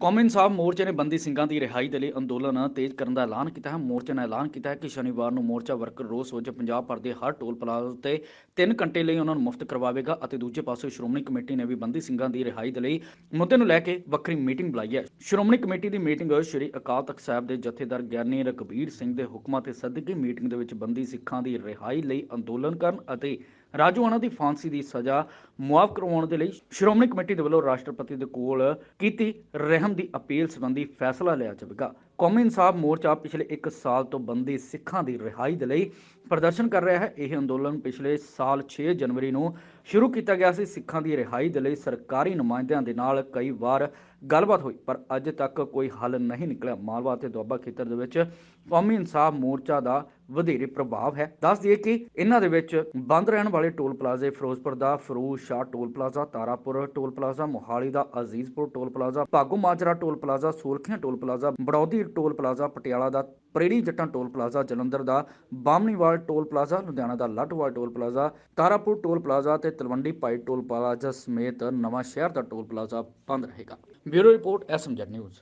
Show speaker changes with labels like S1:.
S1: ਕੌਮੀ ਇਨਸਾਫ ਮੋਰਚੇ ਨੇ ਬੰਦੀ ਸਿੰਘਾਂ ਦੀ ਰਿਹਾਈ ਦੇ ਲਈ ਅੰਦੋਲਨ ਤੇਜ਼ ਕਰਨ ਦਾ ਐਲਾਨ ਕੀਤਾ ਹੈ। ਮੋਰਚੇ ਨੇ ਐਲਾਨ ਕੀਤਾ ਹੈ ਕਿ ਸ਼ਨੀਵਾਰ ਨੂੰ ਮੋਰਚਾ ਵਰਕਰ ਰੋਸ ਵਜੋਂ ਪੰਜਾਬ ਭਰ ਦੇ ਹਰ ਟੋਲ ਪਲਾਜ਼ਾ ਤੇ 3 ਘੰਟੇ ਲਈ ਉਹਨਾਂ ਨੂੰ ਮੁਫਤ ਕਰਵਾਵੇਗਾ ਅਤੇ ਦੂਜੇ ਪਾਸੇ ਸ਼੍ਰੋਮਣੀ ਕਮੇਟੀ ਨੇ ਵੀ ਬੰਦੀ ਸਿੰਘਾਂ ਦੀ ਰਿਹਾਈ ਦੇ ਲਈ ਮੁੱਦੇ ਨੂੰ ਲੈ ਕੇ ਵੱਖਰੀ ਮੀਟਿੰਗ ਬੁਲਾਈ ਹੈ। ਸ਼੍ਰੋਮਣੀ ਕਮੇਟੀ ਦੀ ਮੀਟਿੰਗ ਸ਼੍ਰੀ ਅਕਾਲ ਤਖਤ ਸਾਹਿਬ ਦੇ ਜਥੇਦਾਰ ਗਿਆਨੀ ਰਘਬੀਰ ਸਿੰਘ ਦੇ ਹੁਕਮਾਂ ਤੇ ਸਦਕੇ ਮੀਟਿੰਗ ਦੇ ਵਿੱਚ ਬੰਦੀ ਸਿੱਖਾਂ ਦੀ ਰਿਹਾਈ ਲਈ ਅੰਦੋਲਨ ਕਰਨ ਅਤੇ ਰਾਜੂ ਰਾਜੂਆਣਾ ਦੀ ਫਾਂਸੀ ਦੀ ਸਜ਼ਾ ਮੁਆਫ ਕਰਵਾਉਣ ਦੇ ਲਈ ਸ਼੍ਰੋਮਣੀ ਕਮੇਟੀ ਦੇ ਵੱਲੋਂ ਰਾਸ਼ਟਰਪਤੀ ਦੇ ਕੋਲ ਕੀਤੀ ਰਹਿਮ ਦੀ ਅਪੀਲ ਸੰਬੰਧੀ ਫੈਸਲਾ ਲਿਆ ਜਾਵੇਗਾ। ਕੌਮੀ ਇਨਸਾਫ ਮੋਰਚਾ ਪਿਛਲੇ 1 ਸਾਲ ਤੋਂ ਬੰਦੀ ਸਿੱਖਾਂ ਦੀ ਰਿਹਾਈ ਦੇ ਲਈ ਪ੍ਰਦਰਸ਼ਨ ਕਰ ਰਿਹਾ ਹੈ। ਇਹ ਅੰਦੋਲਨ ਪਿਛਲੇ ਸਾਲ 6 ਜਨਵਰੀ ਨੂੰ ਸ਼ੁਰੂ ਕੀਤਾ ਗਿਆ ਸੀ। ਸਿੱਖਾਂ ਦੀ ਰਿਹਾਈ ਦੇ ਲਈ ਸਰਕਾਰੀ ਨੁਮਾਇੰਦਿਆਂ ਦੇ ਨਾਲ ਕਈ ਵਾਰ ਗੱਲਬਾਤ ਹੋਈ, ਪਰ ਅੱਜ ਤੱਕ ਕੋਈ ਹੱਲ ਨਹੀਂ ਨਿਕਲਿਆ। ਮਾਲਵਾ ਅਤੇ ਦੁਆਬਾ ਖੇਤਰ ਦੇ ਵਿੱਚ ਕੌਮੀ ਇਨਸਾਫ ਮੋਰਚਾ ਦਾ ਵਧੇਰੇ ਪ੍ਰਭਾਵ ਹੈ। ਦੱਸ ਦਈਏ ਕਿ ਇਹਨਾਂ ਦੇ ਵਿੱਚ ਬੰਦ ਰਹਿਣ ਵਾਲੇ ਟੋਲ ਪਲਾਜ਼ੇ ਫਿਰੋਜ਼ਪੁਰ ਦਾ, Feroze Shah toll plaza, Tarapur toll plaza, Mohali ਦਾ, Azizpur toll plaza, Bhago Majra toll plaza, Sulkhian toll plaza, Baraudi toll plaza, Patiala ਦਾ ਪ੍ਰੇਰੀ ਜੱਟਾਂ ਟੋਲ ਪਲਾਜ਼ਾ, ਜਲੰਧਰ ਦਾ, ਬਾਮਣੀਵਾਲ ਟੋਲ ਪਲਾਜ਼ਾ, ਲੁਧਿਆਣਾ ਦਾ, Lattwal toll plaza, Tarapur toll plaza ਤੇ ਤਲਵੰਡੀ ਪਾਈ toll plaza ਸਮੇਤ ਨਵਾਂ ਸ਼ਹਿਰ ਦਾ toll plaza ਬੰਦ ਰਹੇਗਾ। Bureau report, SMZ news.